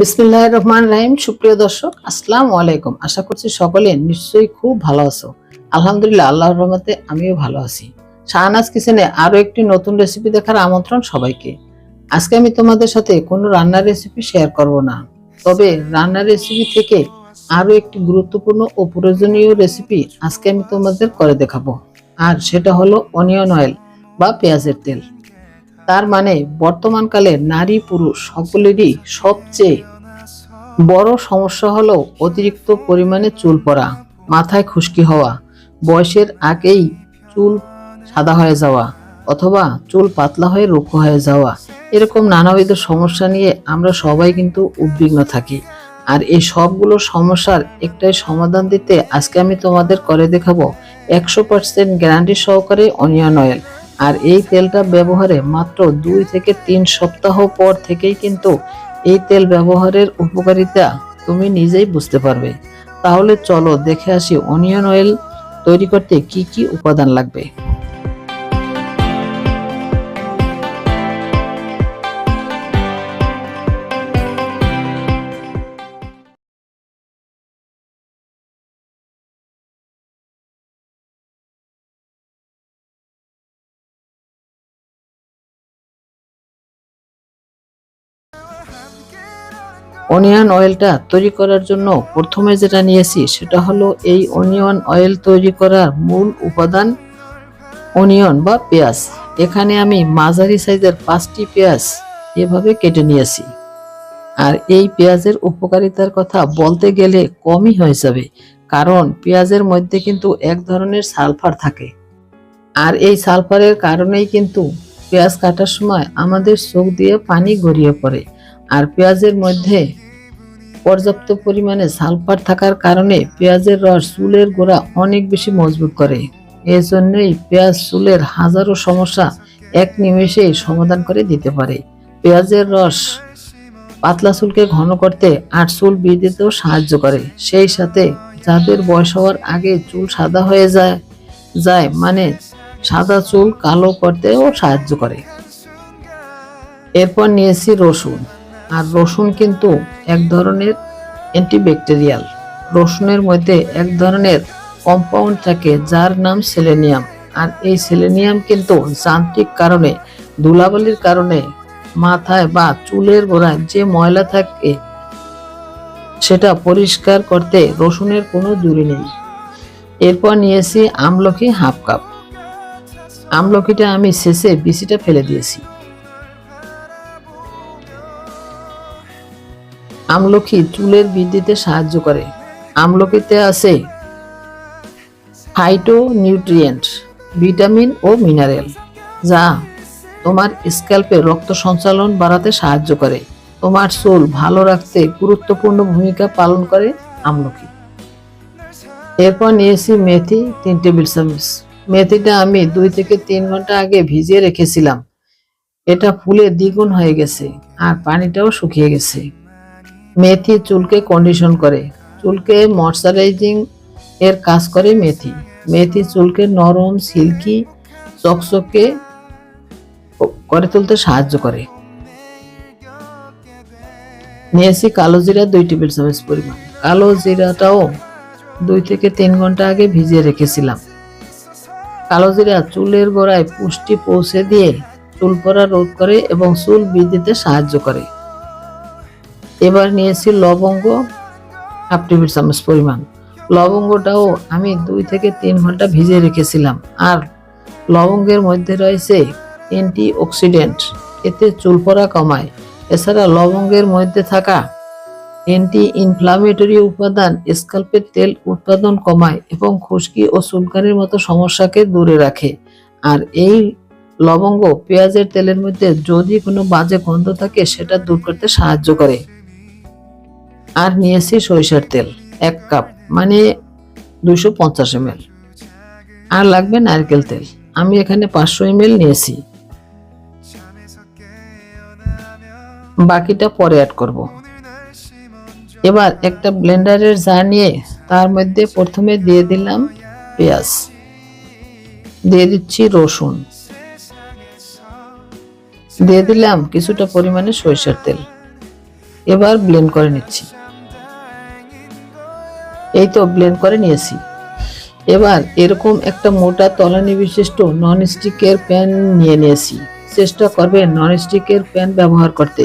বিসমিল্লাহ রহমান রাহিম, সুপ্রিয় দর্শক, আসসালামু আলাইকুম। আশা করছি সকলে নিশ্চয়ই খুব ভালো আছো। আলহামদুলিল্লাহ, আল্লাহর রহমতে আমিও ভালো আছি। শাহনাজ কিচেনে আরও একটি নতুন রেসিপি দেখার আমন্ত্রণ সবাইকে। আজকে আমি তোমাদের সাথে কোনো রান্নার রেসিপি শেয়ার করব না। তবে রান্নার রেসিপি থেকে আরও একটি গুরুত্বপূর্ণ ও প্রয়োজনীয় রেসিপি আজকে আমি তোমাদের করে দেখাবো। আর সেটা হলো অনিয়ন অয়েল বা পেঁয়াজের তেল। তার মানে বর্তমানকালে নারী পুরুষ সকলেরই সবচেয়ে বড় সমস্যা হলো অতিরিক্ত পরিমাণে চুল পড়া, মাথায় খুশকি হওয়া, বয়সের আগেই চুল সাদা হয়ে যাওয়া অথবা চুল পাতলা হয়ে রুক্ষ হয়ে যাওয়া, এরকম নানাবিধ সমস্যা নিয়ে আমরা সবাই কিন্তু উদ্বিগ্ন থাকি। আর এই সবগুলো সমস্যার একটাই সমাধান দিতে আজকে আমি তোমাদের করে দেখাবো একশো পার্সেন্ট গ্যারান্টি সহকারে অনিয়ন অয়েল। আর এই তেলটা ব্যবহারে মাত্র দুই থেকে তিন সপ্তাহ পর থেকেই কিন্তু এই তেল ব্যবহারের উপকারিতা তুমি নিজেই বুঝতে পারবে। তাহলে চলো দেখে আসি অনিয়ন অয়েল তৈরি করতে কি কি উপাদান লাগবে। অনিয়ন অয়েলটা তৈরি করার জন্য প্রথমে যেটা নিয়েছি সেটা হলো এই অনিয়ন অয়েল তৈরি করার মূল উপাদান অনিয়ন বা পেঁয়াজ। এখানে আমি মাঝারি সাইজের পাঁচটি পেঁয়াজ এভাবে কেটে নিয়েছি। আর এই পেঁয়াজের উপকারিতার কথা বলতে গেলে কমই হয়ে যাবে, কারণ পেঁয়াজের মধ্যে কিন্তু এক ধরনের সালফার থাকে। আর এই সালফারের কারণেই কিন্তু পেঁয়াজ কাটার সময় আমাদের চোখ দিয়ে পানি গড়িয়ে পড়ে। আর পেঁয়াজের মধ্যে পর্যাপ্ত পরিমাণে সালফার থাকার কারণে পেঁয়াজের রস চুলের গোড়া অনেক বেশি মজবুত করে। এই জন্যই পেঁয়াজ চুলের হাজারো সমস্যা এক নিমেষেই সমাধান করে দিতে পারে। পেঁয়াজের রস পাতলা চুলকে ঘন করতে আর চুল বৃদ্ধিতেও সাহায্য করে। সেই সাথে যাদের বয়স হওয়ার আগে চুল সাদা হয়ে যায় যায় মানে সাদা চুল কালো করতেও সাহায্য করে। এরপর নিয়েছি রসুন। আর রসুন কিন্তু এক ধরনের অ্যান্টিব্যাকটেরিয়াল রসুনের মধ্যে এক ধরনের কম্পাউন্ড থাকে যার নাম সেলেনিয়াম আর এই সেলেনিয়াম কিন্তু যান্ত্রিক কারণে, ধুলাবালির কারণে, মাথায় বা চুলের গোড়ায় যে ময়লা থাকে, সেটা পরিষ্কার করতে রসুনের কোনো জুড়ি নেই। এরপর নিয়েছি আমলকি হাফ কাপ। আমলকিটা আমি শেষে বিচিটা ফেলে দিয়েছি। আমলকি চুলের বৃদ্ধিতে সাহায্য করে। আমলকিতে আছে ফাইটো নিউট্রিয়েন্ট ভিটামিন ও মিনারেল যা তোমার স্ক্যাল্পে রক্ত সঞ্চালন বাড়াতে সাহায্য করে। তোমার চুল ভালো রাখতে গুরুত্বপূর্ণ ভূমিকা পালন করে আমলকি এরপর নিয়েছি মেথি, তিন টেবিল চামচ। মেথিটা আমি দুই থেকে তিন ঘণ্টা আগে ভিজিয়ে রেখেছিলাম। এটা ফুলে দ্বিগুণ হয়ে গেছে, আর পানিটাও শুকিয়ে গেছে। মেথি চুলকে কন্ডিশন করে। চুলকে ময়শ্চারাইজিং এর কাজ করে মেথি। মেথি চুলকে নরম সিল্কি চকচকে করে তুলতে সাহায্য করে। নিয়েছি কালো জিরা দুই টেবিল চামচ পরিমাণ। কালো জিরাটাও দুই থেকে তিন ঘণ্টা আগে ভিজিয়ে রেখেছিলাম। কালো জিরা চুলের গোড়ায় পুষ্টি পৌঁছে দিয়ে চুল পড়া রোধ করে এবং চুল বৃদ্ধিতে সাহায্য করে। এবার নিয়েছি লবঙ্গ হাফ টেবিল চামচ পরিমাণ। লবঙ্গটাও আমি দুই থেকে তিন ঘণ্টা ভিজিয়ে রেখেছিলাম। আর লবঙ্গের মধ্যে রয়েছে অ্যান্টি অক্সিডেন্ট এতে চুল পড়া কমায়। এছাড়া লবঙ্গের মধ্যে থাকা অ্যান্টি ইনফ্লামেটরি উপাদান স্কাল্পের তেল উৎপাদন কমায় এবং খুশকি ও চুলকানির মতো সমস্যাকে দূরে রাখে। আর এই লবঙ্গ পেঁয়াজের তেলের মধ্যে যদি কোনো বাজে গন্ধ থাকে, সেটা দূর করতে সাহায্য করে। আর নিয়েছি সরিষার তেল, এক কাপ মানে দুশো পঞ্চাশ এম আর লাগবে নারকেল তেল, আমি এখানে পাঁচশো এম নিয়েছি। বাকিটা পরে অ্যাড করব। এবার একটা ব্লেন্ডারের জার নিয়ে তার মধ্যে প্রথমে দিয়ে দিলাম পেঁয়াজ। দিয়ে দিচ্ছি রসুন। দিয়ে দিলাম কিছুটা পরিমাণে সরিষার তেল। এবার ব্লেন্ড করে নিচ্ছি। এই তো ব্লেন্ড করে নিয়েছি। এবার এরকম একটা মোটা তলানি বিশিষ্ট নন স্টিকের প্যান নিয়ে নিয়েছি। চেষ্টা করবে নন স্টিকের প্যান ব্যবহার করতে।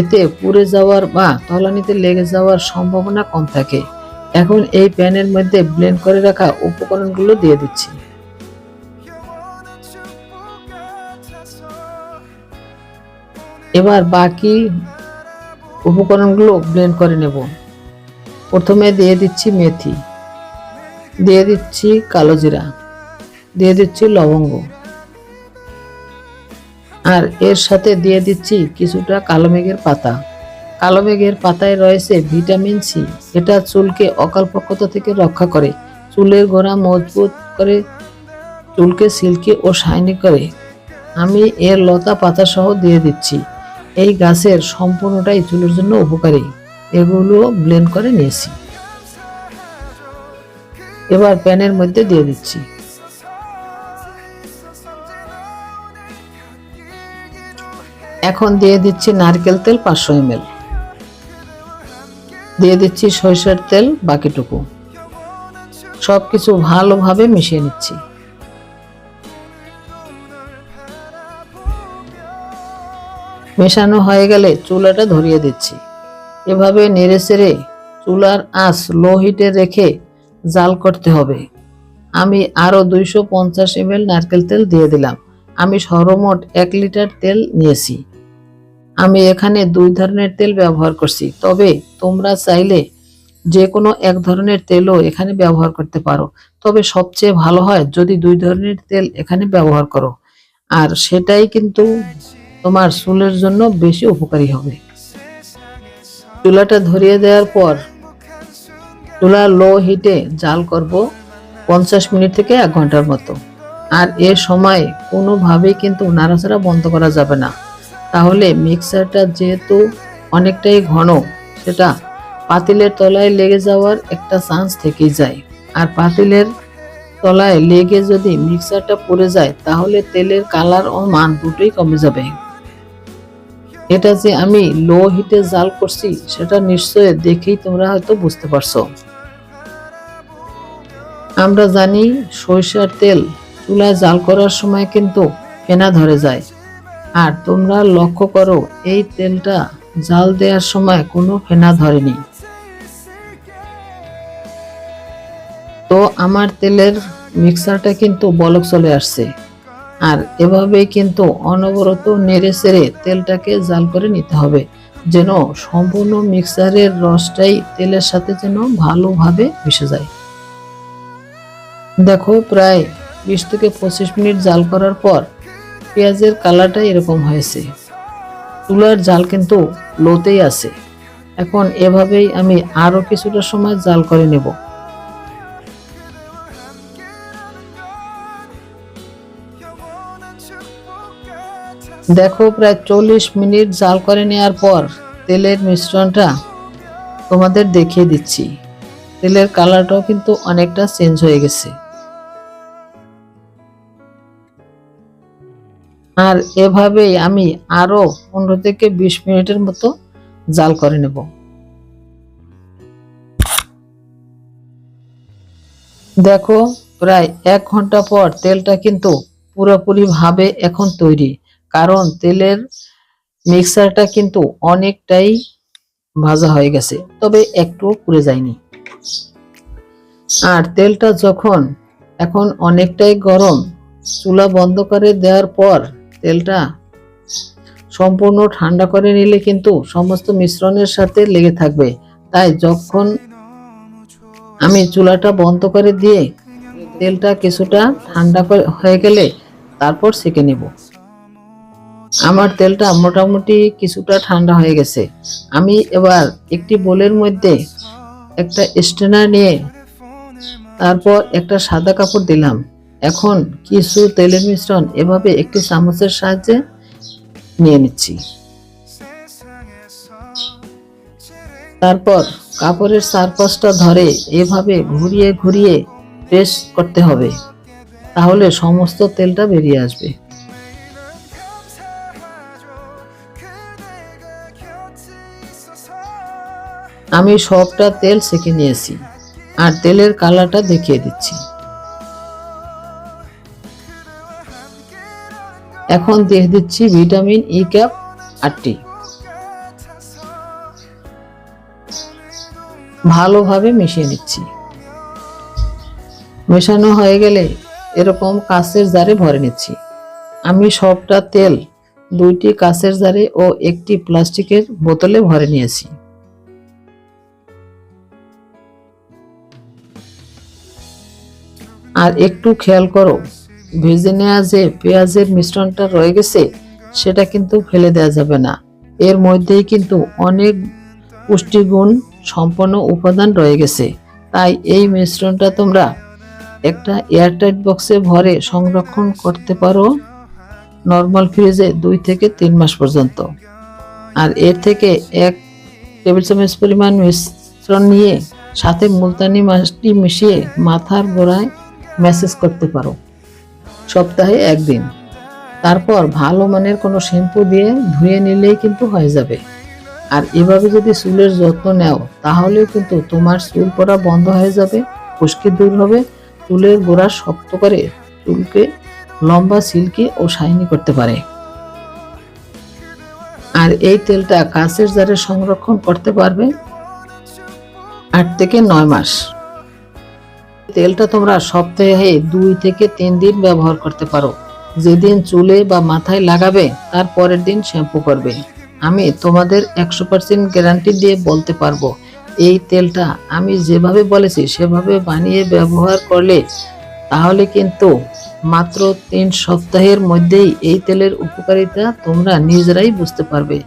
এতে পুড়ে যাওয়ার বা তলানিতে লেগে যাওয়ার সম্ভাবনা কম থাকে। এখন এই প্যানের মধ্যে ব্লেন্ড করে রাখা উপকরণগুলো দিয়ে দিচ্ছি। এবার বাকি উপকরণগুলো ব্লেন্ড করে নেব। প্রথমে দিয়ে দিচ্ছি মেথি, দিয়ে দিচ্ছি কালো জিরা, দিয়ে দিচ্ছি লবঙ্গ। আর এর সাথে দিয়ে দিচ্ছি কিছুটা কালো মেঘের পাতা। কালো মেঘের পাতায় রয়েছে ভিটামিন সি। এটা চুলকে অকালপক্কতা থেকে রক্ষা করে, চুলের গোড়া মজবুত করে, চুলকে সিল্কি ও শাইনি করে। আমি এর লতা পাতা সহ দিয়ে দিচ্ছি। এই গাছের সম্পূর্ণটাই চুলের জন্য উপকারী। এগুলো ব্লেন্ড করে নিয়েছি। এবার প্যানের মধ্যে দিয়ে দিচ্ছি। এখন দিয়ে দিচ্ছি নারকেল তেল পাঁচশো এম দিয়ে দিচ্ছি সরিষার তেল বাকিটুকু। সব কিছু ভালোভাবে মিশিয়ে নিচ্ছি। মেশানো হয়ে গেলে চুলাটা ধরিয়ে দিচ্ছি। এভাবে নেড়ে চেড়ে চুলার আঁচ লো হিটে রেখে জাল করতে হবে। আমি আরও দুইশো পঞ্চাশ এম নারকেল তেল দিয়ে দিলাম। আমি সর্বমোট এক লিটার তেল নিয়েছি। আমি এখানে দুই ধরনের তেল ব্যবহার করছি। তবে তোমরা চাইলে যে কোনো এক ধরনের তেলও এখানে ব্যবহার করতে পারো। তবে সবচেয়ে ভালো হয় যদি দুই ধরনের তেল এখানে ব্যবহার করো। আর সেটাই কিন্তু তোমার চুলের জন্য বেশি উপকারী হবে। চুলাটা ধরিয়ে দেওয়ার পর চুলা লো হিটে জাল করব পঞ্চাশ মিনিট থেকে এক ঘণ্টার মতো। আর এ সময় কোনোভাবেই কিন্তু নাড়াচাড়া বন্ধ করা যাবে না। তাহলে মিক্সারটা যেহেতু অনেকটাই ঘন, সেটা পাতিলের তলায় লেগে যাওয়ার একটা চান্স থেকেই যায়। আর পাতিলের তলায় লেগে যদি মিক্সারটা পড়ে যায়, তাহলে তেলের কালার ও মান দুটোই কমে যাবে। এটা যে আমি লো হিটে জাল করছি, সেটা নিশ্চয় দেখেই তোমরা হয়তো বুঝতে পারছ। আমরা জানি সরিষার তেল চুলায় জাল করার সময় কিন্তু ফেনা ধরে যায়। আর তোমরা লক্ষ্য করো, এই তেলটা জাল দেওয়ার সময় কোনো ফেনা ধরেনি। তো আমার তেলের মিক্সারটা কিন্তু বলক চলে আসছে। আর এভাবেই কিন্তু অনবরত নেড়ে চেড়ে তেলটাকে জাল করে নিতে হবে, যেন সম্পূর্ণ মিক্সারের রসটাই তেলের সাথে যেন ভালোভাবে মিশে যায়। দেখো, প্রায় বিশ থেকে পঁচিশ মিনিট জাল করার পর পেঁয়াজের কালারটা এরকম হয়েছে। চুলার জাল কিন্তু লোতেই আছে। এখন এভাবেই আমি আরও কিছুটা সময় জাল করে নেব। দেখো, প্রায় চল্লিশ মিনিট জাল করে নেওয়ার পর তেলের মিশ্রণটা তোমাদের দেখিয়ে দিচ্ছি। তেলের কালারটাও কিন্তু অনেকটা চেঞ্জ হয়ে গেছে। আর এভাবেই আমি আরও পনেরো থেকে বিশ মিনিটের মতো জাল করে নেব। দেখো, প্রায় এক ঘণ্টা পর তেলটা কিন্তু পুরোপুরি ভাবে এখন তৈরি। কারণ তেলের মিক্সারটা কিন্তু অনেকটাই ভাজা হয়ে গেছে, তবে একটু পুড়ে যায়নি। আর তেলটা যখন এখন অনেকটাই গরম, চুলা বন্ধ করে দেওয়ার পর তেলটা সম্পূর্ণ ঠান্ডা করে নিলে কিন্তু সমস্ত মিশ্রণের সাথে লেগে থাকবে। তাই যখন আমি চুলাটা বন্ধ করে দিয়ে তেলটা কিছুটা ঠান্ডা হয়ে গেলে তারপর সেকে নেব। আমার তেলটা মোটামুটি কিছুটা ঠান্ডা হয়ে গেছে। আমি এবার একটি বোলের মধ্যে একটা স্টেনার নিয়ে তারপর একটা সাদা কাপড় দিলাম। এখন কিছু তেলের মিশ্রণ এভাবে একটি চামচের সাহায্যে নিয়ে নিচ্ছি। তারপর কাপড়ের চারপাশটা ধরে এভাবে ঘুরিয়ে ঘুরিয়ে প্রেস করতে হবে। তাহলে সমস্ত তেলটা বেরিয়ে আসবে। আমি সবটা তেল সেঁকে নিয়েছি আর তেলের কালারটা দেখিয়ে দিচ্ছি। এখন দিয়ে দিচ্ছি ভিটামিন ই ক্যাপ আটটি ভালোভাবে মিশিয়ে নিচ্ছি। মেশানো হয়ে গেলে এরকম কাঁচের জারে ভরে নিচ্ছি। আমি সবটা তেল দুইটি কাঁচের জারে ও একটি প্লাস্টিকের বোতলে ভরে নিয়েছি। আর একটু খেয়াল করো, ভেজে নেওয়া যে পেঁয়াজের মিশ্রণটা রয়ে গেছে, সেটা কিন্তু ফেলে দেওয়া যাবে না। এর মধ্যেই কিন্তু অনেক পুষ্টিগুণ সম্পন্ন উপাদান রয়ে গেছে। তাই এই মিশ্রণটা তোমরা একটা এয়ারটাইট বক্সে ভরে সংরক্ষণ করতে পারো নর্মাল ফ্রিজে দুই থেকে তিন মাস পর্যন্ত। আর এর থেকে এক টেবিল চামচ পরিমাণ মিশ্রণ নিয়ে সাথে মুলতানি মাছটি মিশিয়ে মাথার গোড়ায় ম্যাসেজ করতে পারো। সপ্তাহে একদিন। তারপর ভালো মানের কোনো শ্যাম্পু দিয়ে ধুয়ে নিলেই কিন্তু হয়ে যাবে। আর এভাবে যদি চুলের যত্ন নেও, তাহলেও কিন্তু তোমার চুল পড়া বন্ধ হয়ে যাবে, খুশকি দূর হবে। চুলের গোড়া শক্ত করে চুলকে লম্বা সিল্কি ও শাইনি করতে পারে। আর এই তেলটা কাঁচের জারে সংরক্ষণ করতে পারবে আট থেকে নয় মাস। তেলটা তোমরা সপ্তাহে দুই থেকে তিন দিন ব্যবহার করতে পারো। যেদিন চুলে বা মাথায় লাগাবে, তার পরের দিন শ্যাম্পু করবে। আমি তোমাদের একশো পার্সেন্ট গ্যারান্টি দিয়ে বলতে পারব, এই তেলটা আমি যেভাবে বলেছি, সেভাবে বানিয়ে ব্যবহার করলে, তাহলে কিন্তু মাত্র তিন সপ্তাহের মধ্যেই এই তেলের উপকারিতা তোমরা নিজেরাই বুঝতে পারবে।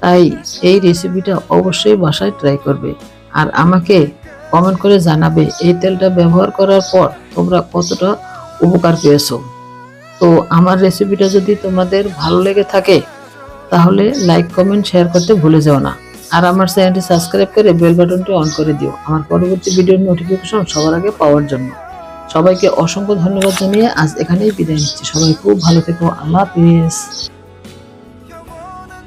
তাই এই রেসিপিটা অবশ্যই বাসায় ট্রাই করবে। আর আমাকে কমেন্ট করে জানাবে, এই তেলটা ব্যবহার করার পর তোমরা কতটা উপকার পেয়েছ? তো আমার রেসিপিটা যদি তোমাদের ভালো লেগে থাকে, তাহলে লাইক কমেন্ট শেয়ার করতে ভুলে যাও না। আর আমার চ্যানেলটি সাবস্ক্রাইব করে বেল বাটনটি অন করে দিও, আমার পরবর্তী ভিডিওর নোটিফিকেশন সবার আগে পাওয়ার জন্য। সবাইকে অসংখ্য ধন্যবাদ জানিয়ে আজ এখানেই বিদায় নিচ্ছি। সবাই খুব ভালো থেকো। আল্লাহ হাফিজ।